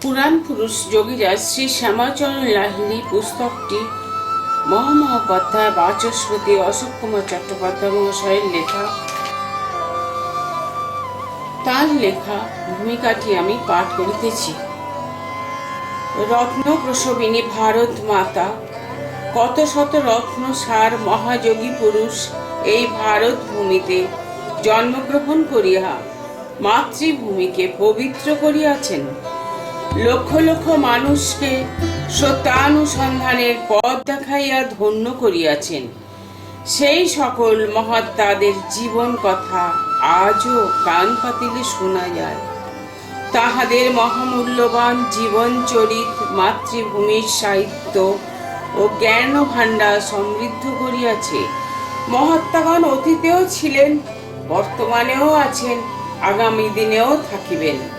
পুরাণ পুরুষ যোগীরাজ শ্রী শ্যামাচরণ লাহিড়ী পুস্তকটি মহামহোপাধ্যায় বাচস্পতি অশোক কুমার চট্টোপাধ্যায় মহাশয়ের লেখা। তার লেখা ভূমিকাটি আমি পাঠ করিতেছি। রত্ন প্রসবিনী ভারত মাতা, কত শত রত্ন সার মহাযোগী পুরুষ এই ভারত ভূমিতে জন্মগ্রহণ করিয়া মাতৃভূমিকে পবিত্র করিয়াছেন। লক্ষ লক্ষ মানুষকে সত্যানুসন্ধানের পথ দেখাইয়া ধন্য করিয়াছেন। সেই সকল মহাত্মাদের জীবন কথা আজও কান পাতিলে শোনা যায়। তাহাদের মহামূল্যবান জীবন চরিত, মাতৃভূমির সাহিত্য ও জ্ঞান ভাণ্ডার সমৃদ্ধ করিয়াছে। মহাত্মাগণ অতীতেও ছিলেন, বর্তমানেও আছেন, আগামী দিনেও থাকিবেন।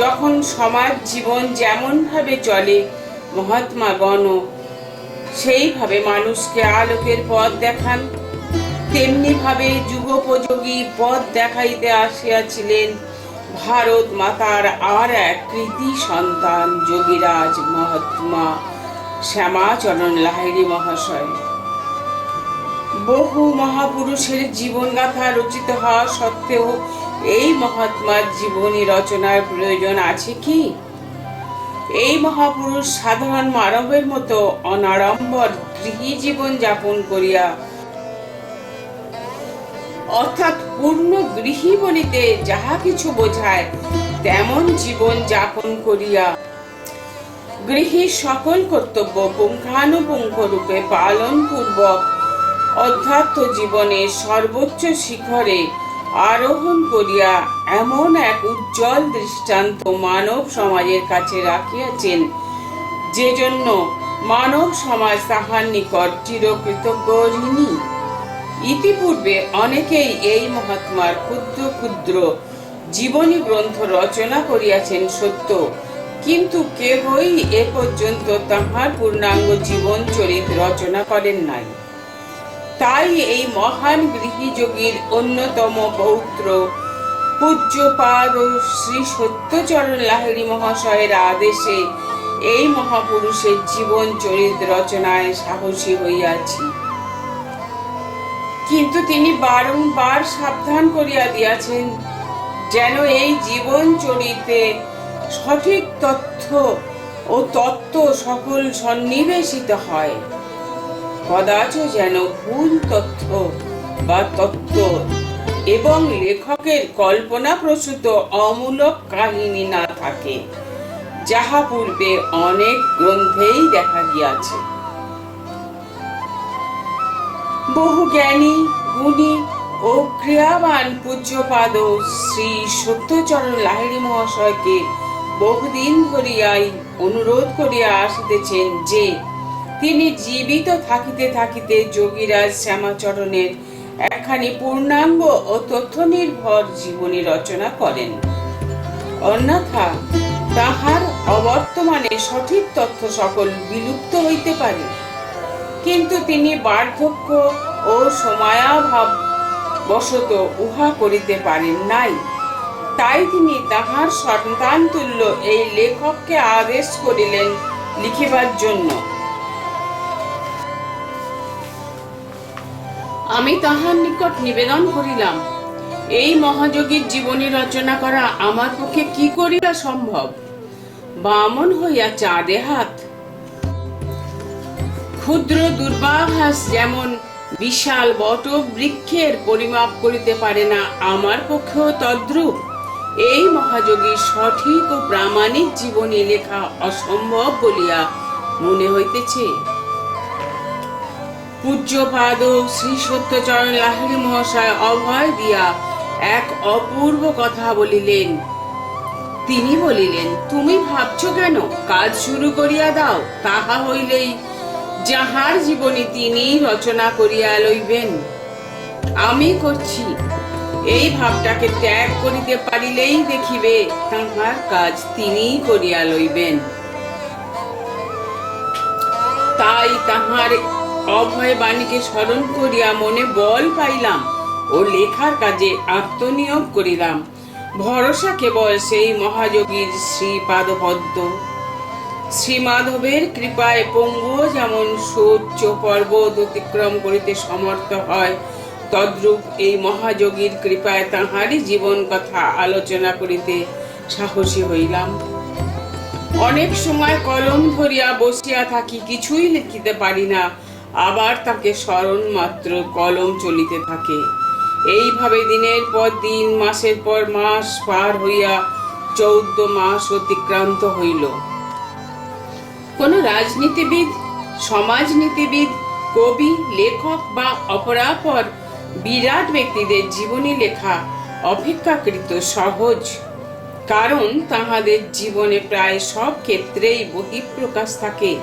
যখন সমাজ জীবন যেমনভাবে চলে, মহাত্মাগণও সেইভাবে মানুষকে আলোকের পথ দেখান। তেমনি ভাবে যুগোপযোগী পথ দেখাইতে আসিয়াছিলেন ভারত মাতার আর এক কৃতি সন্তান যোগীরাজ মহাত্মা শ্যামাচরণ লাহিড়ী মহাশয়। বহু মহাপুরুষের জীবনগাথা রচিত হওয়া সত্ত্বেও এই মহাত্মার জীবনী রচনার প্রয়োজন আছে কি? এই মহাপুরুষ সাধারণ মানবের মতো অনাড়ম্বর গৃহী জীবন যাপন করিয়া অর্থাৎ পূর্ণ গৃহী বলিতে যাহা কিছু বোঝায়, তেমন জীবন যাপন করিয়া গৃহীর সকল কর্তব্য পুঙ্খানুপুঙ্খ রূপে পালন পূর্বক অধ্যাত্ম জীবনের সর্বোচ্চ শিখরে আরোহণ করিয়া এমন এক উজ্জ্বল দৃষ্টান্ত মানব সমাজের কাছে রাখিয়াছেন, যে জন্য মানব সমাজ তাহার নিকট চিরকৃতজ্ঞ ঋণী ইতিপূর্বে অনেকেই এই মহাত্মার ক্ষুদ্র ক্ষুদ্র জীবনী গ্রন্থ রচনা করিয়াছেন সত্য, কিন্তু কেহই এ পর্যন্ত তাহার পূর্ণাঙ্গ জীবন চরিত রচনা করেন নাই। তাই এই মহান গৃহীযোগীর অন্যতম পৌত্র পূজ্যপাদ ও শ্রী সত্যচরণ লাহিড়ী মহাশয়ের আদেশে এই মহাপুরুষের জীবন চরিত রচনায় সাহসী হইয়াছি। কিন্তু তিনি বারংবার সাবধান করিয়া দিয়াছেন যেন এই জীবন চরিতে সঠিক তথ্য ও তত্ত্ব সকল সন্নিবেশিত হয়। কদাচ যেন ভুল তথ্য বা তত্ত্ব এবং লেখকের কল্পনা প্রসূত অমূলক কাহিনী না থাকে, যাহা পূর্বে অনেক গ্রন্থেই দেখা গিয়াছে। বহু জ্ঞানী, গুণী ও ক্রিয়াবান পূজ্যপাদ শ্রী সত্যচরণ লাহিড়ী মহাশয়কে বহুদিন ধরিয়াই অনুরোধ করিয়া আসিতেছেন যে তিনি জীবিত থাকিতে থাকিতে যোগীরাজ শ্যামাচরণের একখানি পূর্ণাঙ্গ ও তথ্য নির্ভর জীবনী রচনা করেন। অন্যথা তাহার অবর্তমানে সঠিক তথ্য সকল বিলুপ্ত হইতে পারে। কিন্তু তিনি বার্ধক্য ও সময়াভাব বশত উহা করিতে পারেন নাই। তাই তিনি তাহার সন্তান তুল্য এই লেখককে আদেশ করিলেন লিখিবার জন্য। আমি তাহার নিকট নিবেদন করিলাম। এই মহাযোগীর জীবনী রচনা করা আমার পক্ষে কি করিয়া সম্ভব? বামন হইয়া চাঁদে হাত। ক্ষুদ্র দুর্বাভাস যেমন বিশাল বট বৃক্ষের পরিমাপ করিতে পারে না আমার পক্ষেও তদ্রূপ। এই মহাযোগীর সঠিক ও প্রামাণিক জীবনী লেখা অসম্ভব বলিয়া মনে হইতেছে। পূজ্যপাদ শ্রী সত্যচরণ লাহিড়ী মহাশয় অভয় দিয়া এক অপূর্ব কথা বলিলেন। তিনি বলিলেন, তুমি ভাবছ কেন? কাজ শুরু করিয়া দাও, তাহা হইলেই যাহার জীবনী তিনি রচনা করিয়া লইবেন। আমি করছি। এই ভাবটাকে ত্যাগ করিতে পারিলেই দেখিবে, তাহার কাজ তিনিই করিয়া লইবেন। তাই তাহার অভয় বাণীকে স্মরণ করিয়া মনে বল পাইলাম ও লেখার কাজে আত্মনিয়োগ করিলাম। ভরসা কেবল সেই মহাযোগীর শ্রীপাদপদ্ম। শ্রীমাধবের কৃপায় পঙ্গুও যেমন সূর্য পর্বত অতিক্রম করিতে সমর্থ হয়, তদ্রূপ এই মহাযোগীর কৃপায় তাহারই জীবন কথা আলোচনা করিতে সাহসী হইলাম। অনেক সময় কলম ধরিয়া বসিয়া থাকি, কিছুই লিখিতে পারি না। আবার তাকে স্মরণ মাত্র কলম চলিতে থাকে। এইভাবে দিনের পর দিন, মাসের পর মাস পার হইয়া চৌদ্দ মাস অতিক্রান্ত হইল। কোনো রাজনীতিবিদ, সমাজনীতিবিদ, কবি, লেখক বা অপরাপর বিরাট ব্যক্তিদের জীবনী লেখা অপেক্ষাকৃত সহজ। কারণ তাহাদের জীবনে প্রায় সব ক্ষেত্রেই বহিঃপ্রকাশ থাকে।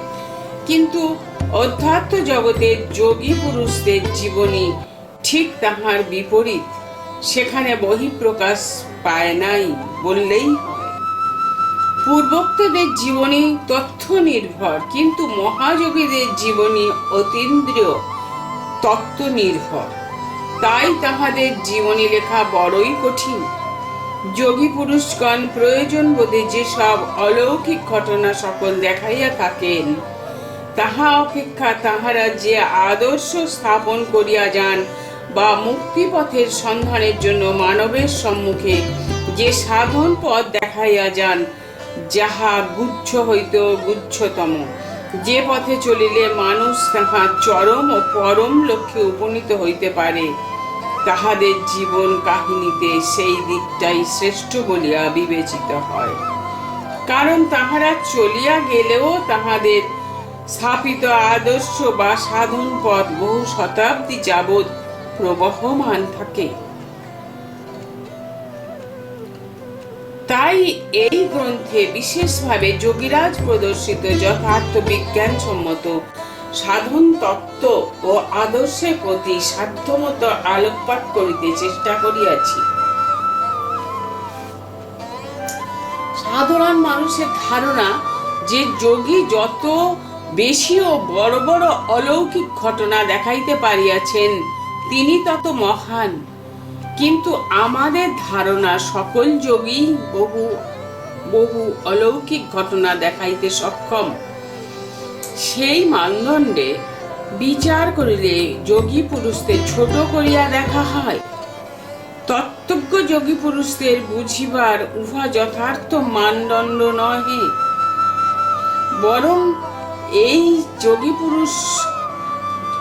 কিন্তু অধ্যাত্ম জগতের যোগী পুরুষদের জীবনী ঠিক তাহার বিপরীত। সেখানে বহিঃপ্রকাশ পায় নাই বললেই পূর্বোক্তদের জীবনী তথ্য নির্ভর কিন্তু মহাযোগীদের জীবনী অতীন্দ্রিয় তত্ত্ব নির্ভর তাই তাহাদের জীবনী লেখা বড়ই কঠিন। যোগী পুরুষগণ প্রয়োজন বোধে যেসব অলৌকিক ঘটনা সকল দেখাইয়া থাকেন তাহা অপেক্ষা তাহারা যে আদর্শ স্থাপন করিয়া যান বা মুক্তিপথের সন্ধানের জন্য মানবের সম্মুখে যে সাধন পথ দেখাইয়া যান, যাহা গুচ্ছ হইত গুচ্ছতম। যে পথে চলিলে মানুষ তাহা চরম ও পরম লক্ষ্যে উপনীত হইতে পারে। তাহাদের জীবন কাহিনীতে সেই দিকটাই শ্রেষ্ঠ বলিয়া বিবেচিত হয়। কারণ তাহারা চলিয়া গেলেও তাহাদের স্থাপিত আদর্শ বা সাধন পথ বহু শতাব্দী যাবৎ প্রবহমান থাকে। তাই এই গ্রন্থে বিশেষভাবে যোগীরাজ প্রদর্শিত যথার্থ বিজ্ঞানসম্মত সাধন তত্ত্ব ও আদর্শের প্রতি সাধ্যমতো আলোকপাত করিতে চেষ্টা করিয়াছি। সাধারণ মানুষের ধারণা যে যোগী যত বেশি ও বড় বড় অলৌকিক ঘটনা দেখাইতে পারিয়াছেন, তিনি তত মহান। কিন্তু আমাদের ধারণা সকল যোগী বহু বহু অলৌকিক ঘটনা দেখাইতে সক্ষম। সেই মানদণ্ডে বিচার করিলে যোগী পুরুষদের ছোট করিয়া দেখা হয়। তত্ত্বজ্ঞ যোগী পুরুষদের বুঝিবার উহা যথার্থ মানদণ্ড নহে। বরং এই যোগী পুরুষ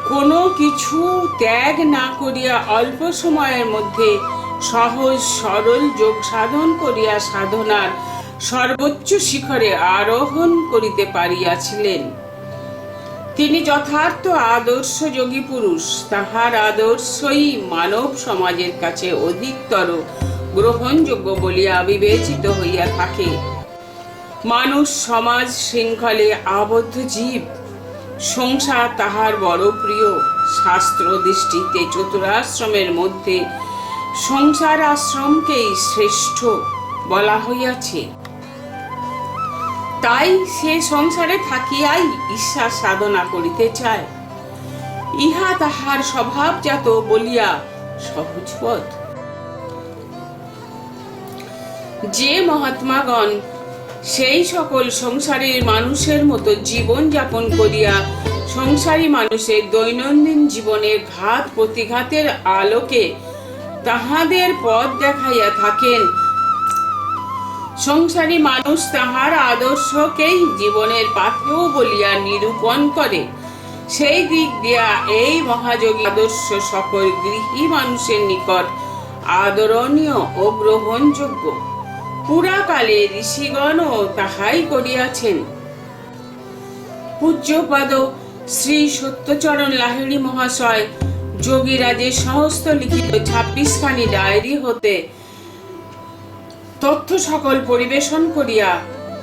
কোনো কিছু ত্যাগ না করিয়া অল্প সময়ের মধ্যে সহজ সরল যোগ সাধন করিয়া সাধনার সর্বোচ্চ শিখরে আরোহণ করিতে পারিয়াছিলেন। তিনি যথার্থ আদর্শ যোগী পুরুষ তাহার আদর্শই মানব সমাজের কাছে অধিকতর গ্রহণযোগ্য বলিয়া বিবেচিত হইয়া থাকে। মানুষ, সমাজ শৃঙ্খলে আবদ্ধ জীব। সংসার তাহার বড় প্রিয়। শাস্ত্র দৃষ্টিতে চতুরাশ্রমের মধ্যে সংসার আশ্রমকেই শ্রেষ্ঠ বলা হইয়াছে। তাই সে সংসারে থাকিয়াই ঈশ্বর সাধনা করিতে চায়। ইহা তাহার স্বভাবজাত বলিয়া সহজ পথ। যে মহাত্মাগণ সেই সকল সংসারের মানুষের মতো জীবন যাপন করিয়া সংসারী মানুষের দৈনন্দিন জীবনের ঘাত প্রতিঘাতের আলোকে তাহাদের পথ দেখাইয়া থাকেন। সংসারী মানুষ তাহার আদর্শকেই জীবনের পাথেও বলিয়া নিরূপণ করে। সেই দিক দিয়া এই মহাযোগী আদর্শ সকল গৃহী মানুষের নিকট আদরণীয় ও গ্রহণযোগ্য। পুরাকালে ঋষিগণও তাহাই করিয়াছেন। পূজ্যপাদ শ্রী সত্যচরণ লাহিড়ী মহাশয় যোগীরাজের সমস্ত লিখিত ছাব্বিশখানি ডায়েরি হতে তথ্য সকল পরিবেশন করিয়া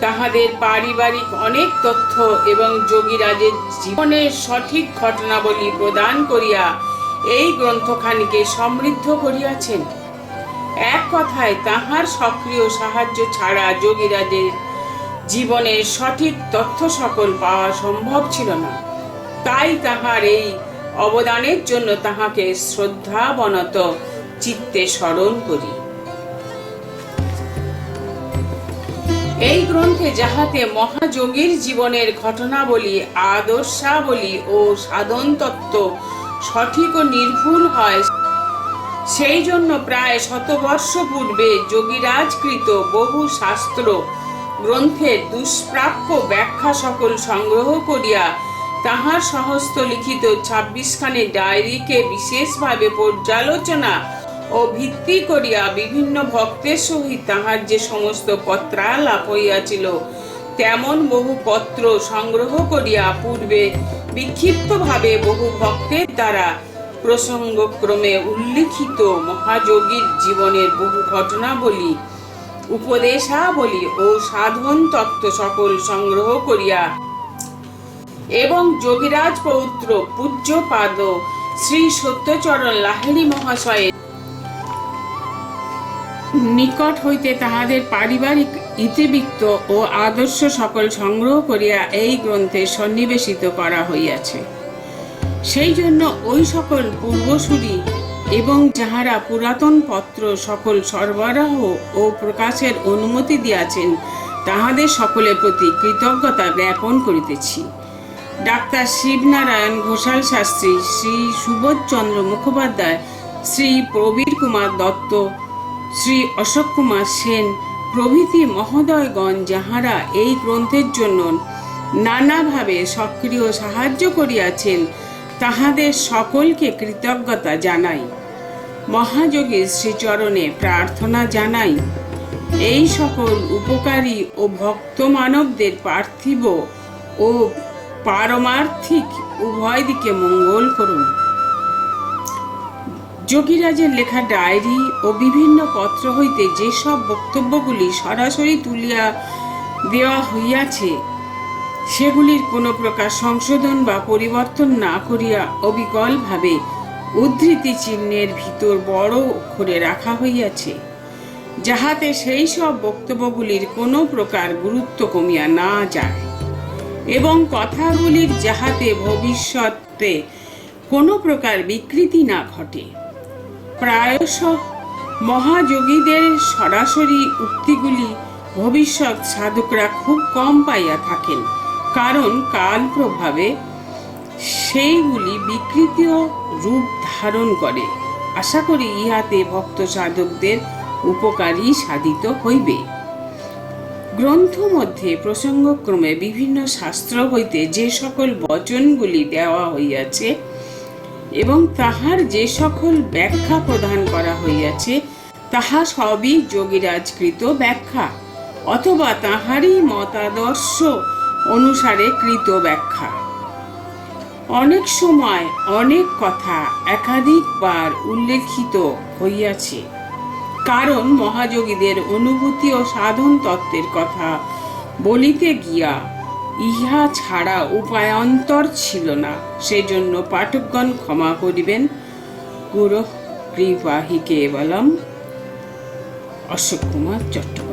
তাহাদের পারিবারিক অনেক তথ্য এবং যোগীরাজের জীবনের সঠিক ঘটনাবলী প্রদান করিয়া এই গ্রন্থখানিকে সমৃদ্ধ করিয়াছেন। এক কথায় তাহার সক্রিয় সাহায্য ছাড়া যোগীরাজের জীবনের সঠিক তথ্য সকল পাওয়া সম্ভব ছিল না। তাই তাহার এই অবদানের জন্য তাহাকে শ্রদ্ধাবনত চিত্তে স্মরণ করি। এই গ্রন্থে যাহাতে মহাযোগীর জীবনের ঘটনাবলী, আদর্শাবলী ও সাধন তত্ত্ব সঠিক ও নির্ভুল হয় সেই জন্য প্রায় শতবর্ষ পূর্বে যোগীরাজকৃত বহু শাস্ত্র গ্রন্থের দুষ্প্রাপ্য ব্যাখ্যা সকল সংগ্রহ করিয়া তাহার সহস্ত লিখিত ছাব্বিশখানি ডায়েরিকে বিশেষভাবে পর্যালোচনা ও ভিত্তি করিয়া বিভিন্ন ভক্তের সহিত তাহার যে সমস্ত পত্রালাপ হইয়াছিল, তেমন বহু পত্র সংগ্রহ করিয়া পূর্বে বিক্ষিপ্তভাবে বহু ভক্তের দ্বারা প্রসঙ্গক্রমে উল্লিখিত মহাযোগীর জীবনের বহু ঘটনাবলী, উপদেশাবলী ও সাধন তত্ত্ব সকল সংগ্রহ করিয়া এবং যোগীরাজ পৌত্র পূজ্যপাদ শ্রী সত্যচরণ লাহিড়ী মহাশয়ের নিকট হইতে তাহাদের পারিবারিক ইতিবৃত্ত ও আদর্শ সকল সংগ্রহ করিয়া এই গ্রন্থে সন্নিবেশিত করা হইয়াছে। সেই জন্য ওই সকল পূর্বসূরি এবং যাহারা পুরাতন পত্র সকল সরবরাহ ও প্রকাশের অনুমতি দিয়াছেন, তাহাদের সকলের প্রতি কৃতজ্ঞতা জ্ঞাপন করিতেছি। ডাক্তার শিবনারায়ণ ঘোষাল শাস্ত্রী শ্রী সুবোধচন্দ্র মুখোপাধ্যায়, শ্রী প্রবীর কুমার দত্ত, শ্রী অশোক কুমার সেন, প্রভৃতি মহোদয়গণ যাহারা এই গ্রন্থের জন্য নানাভাবে সক্রিয় সাহায্য করিয়াছেন তাহাদের সকলকে কৃতজ্ঞতা জানাই। মহাযোগী শ্রীচরণে প্রার্থনা জানাই, এই সকল উপকারী ও ভক্ত মানবদের পার্থিব ও পারমার্থিক উভয় দিকে মঙ্গল করুন। যোগীরাজের লেখা ডায়েরি ও বিভিন্ন পত্র হইতে যেসব বক্তব্যগুলি সরাসরি তুলিয়া দেওয়া হইয়াছে সেগুলির কোনো প্রকার সংশোধন বা পরিবর্তন না করিয়া অবিকলভাবে উদ্ধৃতি চিহ্নের ভিতর বড় অক্ষরে রাখা হইয়াছে, যাহাতে সেই সব বক্তব্যগুলির কোনো প্রকার গুরুত্ব কমিয়া না যায় এবং কথাগুলির যাহাতে ভবিষ্যতে কোনো প্রকার বিকৃতি না ঘটে। প্রায়শ মহাযোগীদের সরাসরি উক্তিগুলি ভবিষ্যৎ সাধকরা খুব কম পাইয়া থাকেন। কারণ কাল প্রভাবে সেইগুলি বিকৃতিও রূপ ধারণ করে। আশা করি ইহাতে ভক্ত সাধকদের উপকারী সাধিত হইবে। গ্রন্থ মধ্যে প্রসঙ্গক্রমে বিভিন্ন শাস্ত্র হইতে যে সকল বচনগুলি দেওয়া হইয়াছে এবং তাহার যে সকল ব্যাখ্যা প্রদান করা হইয়াছে, তাহা সবই যোগীরাজকৃত ব্যাখ্যা। অথবা তাহারই মতাদর্শ অনুসারে কৃত ব্যাখ্যা। অনেক সময় অনেক কথা একাধিকবার উল্লেখিত হইয়াছে। কারণ মহাযোগীদের অনুভূতি ও সাধন তত্ত্বের কথা বলিতে গিয়া ইহা ছাড়া উপায়ন্তর ছিল না। সেজন্য পাঠকগণ ক্ষমা করিবেন। গুরু কৃপাহি কেবলম। অশোক কুমার চট্টোপাধ্যায়।